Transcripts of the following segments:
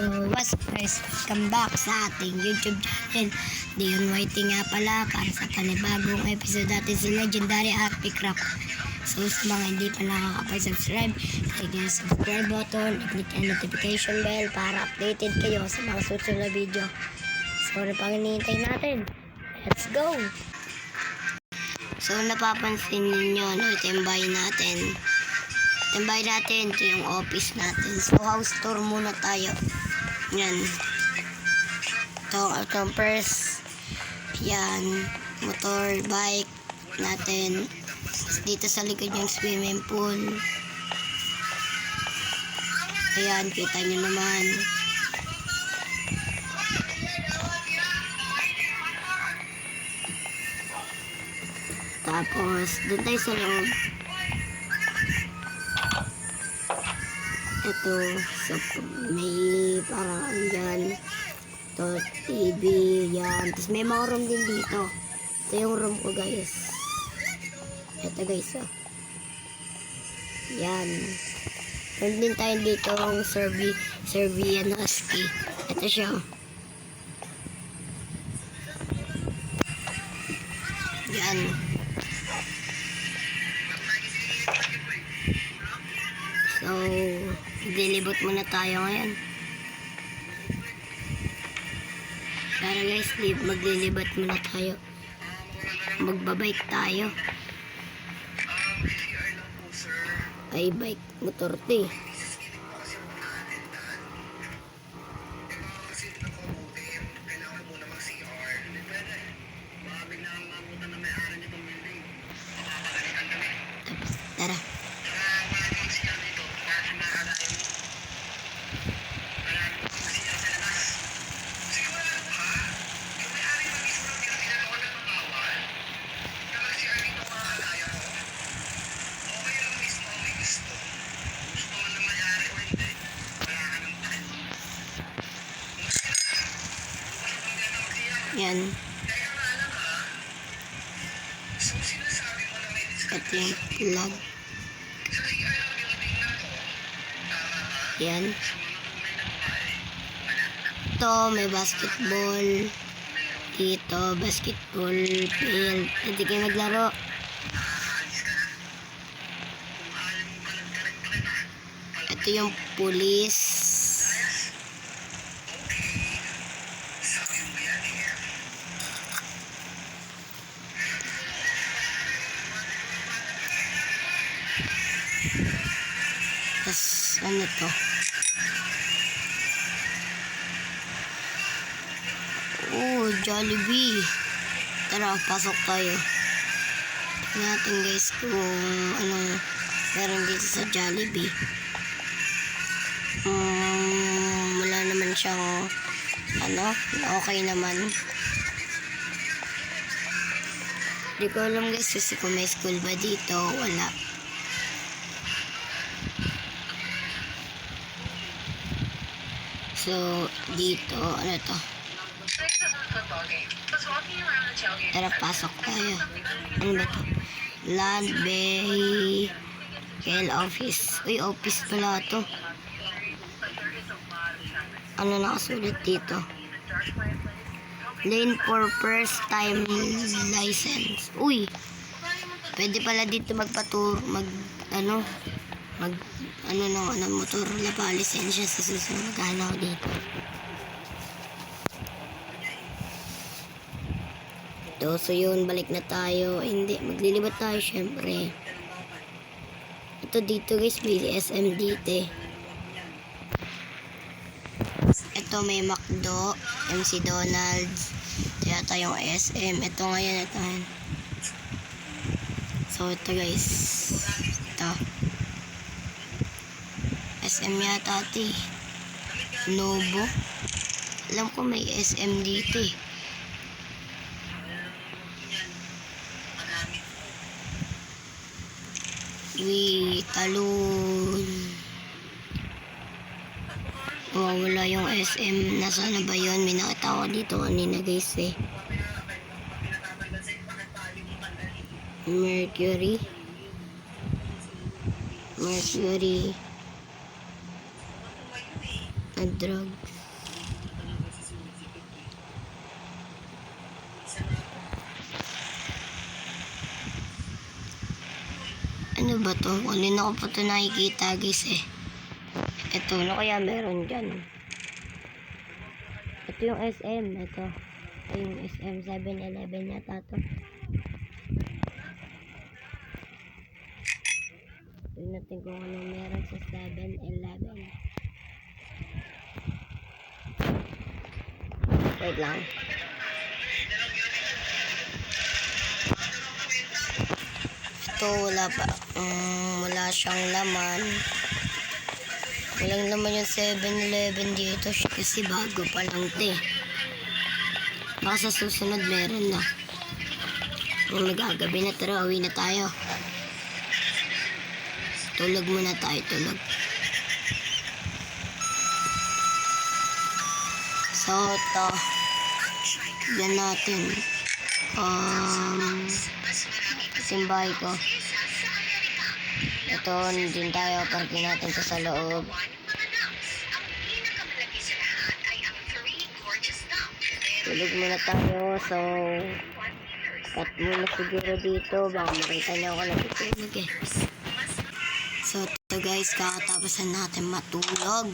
So, what's up? Welcome back sa ating YouTube channel. Dion Whiting nga pala para sa panibagong episode natin si Legendary Happy Craft. So, sa mga hindi pa nakakapag-subscribe, click yung subscribe button, click ang notification bell para updated kayo sa mga susunod na video. So, ano pang hinihintay natin? Let's go! So, napapansin ninyo, no, ito yung natin. Ito natin, ito yung office natin. So, house tour muna tayo. Yan. Ito, ito ang purse. Yan. Motor, bike natin. Dito sa likod yung swimming pool. Ayan, kita nyo naman. Tapos, doon tayo sa loob. Ito, sa may parang ano dyan. Ito, TV, yan. Tapos may mga room din dito. Ito yung room ko, guys. Ito, guys, oh. Yan. Meron din tayo dito ang Serbi, Serbian Husky. Ito siya, oh. Dilibot muna tayo ngayon. Tara guys, li- maglilibot muna tayo. Magbabike tayo. Ay, bike. Motor to eh. Plug. Yan. Ito, may basketball. Dito, basketball field. Pwede kayo maglaro. Ito yung police. Oh, Jollibee. Tara, pasok tayo. Tingnan natin guys kung ano meron dito sa Jollibee. Um, wala naman siyang ano, okay naman. Hindi ko alam guys kasi kung may school ba dito, wala. So, dito, ano to? Tara, pasok tayo. Ano ba to? Land Bay KL Office. Uy, office pala to. Ano nakasulat dito? Lane for first time license. Uy, pwede pala dito magpatur, mag, ano, mag, ano ng ano, motor, wala pa lisensya sa susunod. Magkano ako dito? Ito, so yun, balik na tayo. Eh, Hindi, maglilibat tayo syempre. Ito dito guys, may SM dito eh. Ito may McDo, MC Donald's, ito yata yung SM. Ito ngayon, ito. yan. So ito guys, ito. SM yata ito eh. Novo. Alam ko may SM dito eh. Uy, talon. Nawawala yung SM. Nasaan na ba yun? May nakita ko dito kanina guys eh. Mercury. Mercury. na drug. Ano ba to? Kanina ko pa to nakikita guys eh. Ito, ano kaya meron dyan? Ito yung SM, ito. Ito yung SM 7-Eleven yata to. Tignan natin kung ano meron sa 7-Eleven. Wait lang. Ito wala pa. Mm, wala siyang laman. Walang laman yung 7-Eleven dito kasi bago pa lang ito eh. Baka sa susunod meron na. Kung nagagabi na tara, uwi na tayo. Tulog muna tayo, tulog. So, ito. Tignan natin. Um, ito yung bahay ko. Ito, nandun tayo. Parking natin to sa loob. Tulog muna tayo. So, cut muna siguro dito. Baka makita niyo ako natutulog eh. So, ito guys, kakatapos na natin matulog.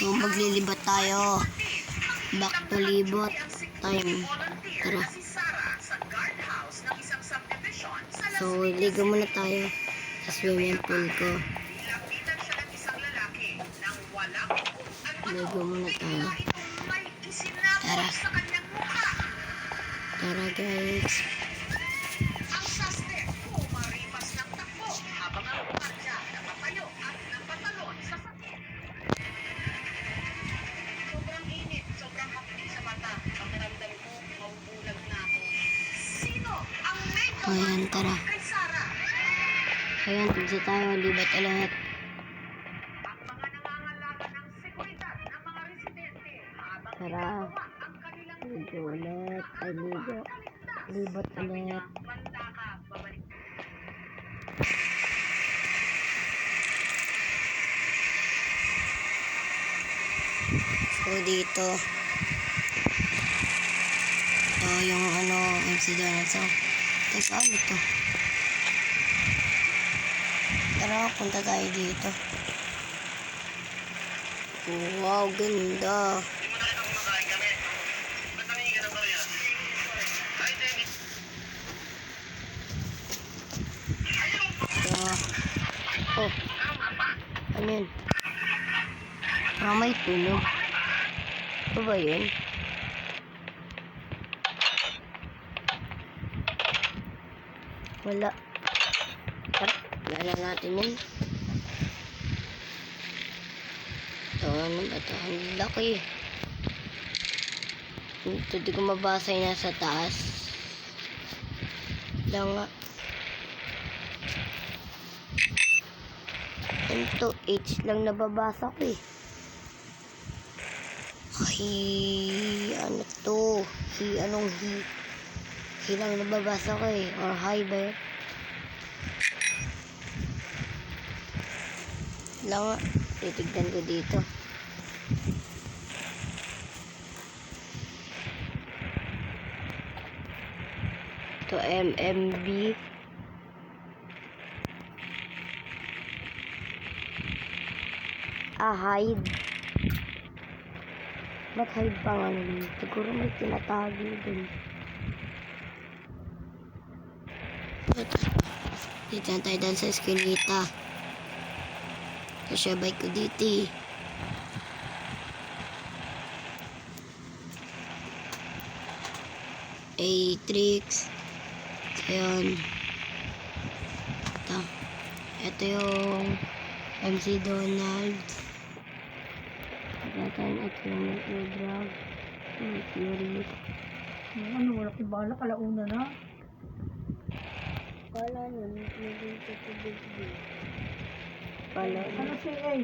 So, maglilibat tayo. Back to libot time. Tara. So, ligo muna tayo sa swimming pool ko. Ligo muna tayo. Tara. Tara guys. Ayan, tara. Ayan, tigsa tayo. Libat habang Tara. Ligo ulit. Ay, ligo. Libot ulit. So, dito. Ito yung ano, MC Donald. So, teka, ano to? Tara, punta tayo dito. Wow, ganda. Ito. Oh. Ano yun? Parang may tunog. Ito ba yun? Wala. Tara, wala natin yun. Ito, ano ba ito? Ang laki. Ito, di ko mabasa yung nasa taas. Lang nga. Ito, H lang nababasa ko eh. Hi, ano to? Hi, anong hi? Hi lang nababasa ko eh. Or hi ba yun? Nga. Titignan ko dito. To MMB. Ah, hide. Ba't hide pa nga nun? Siguro may tinatago dun. Ito. Dito na tayo dahil sa eskinita. Kasi ko dito eh. Atrix. Ayan. Ito. Ito yung MC Donald. Natin ito yung drug. Mercury. Ano, wala ko bala, kalauna na. Kala nun, naging tutubig din. Kala Ano si A?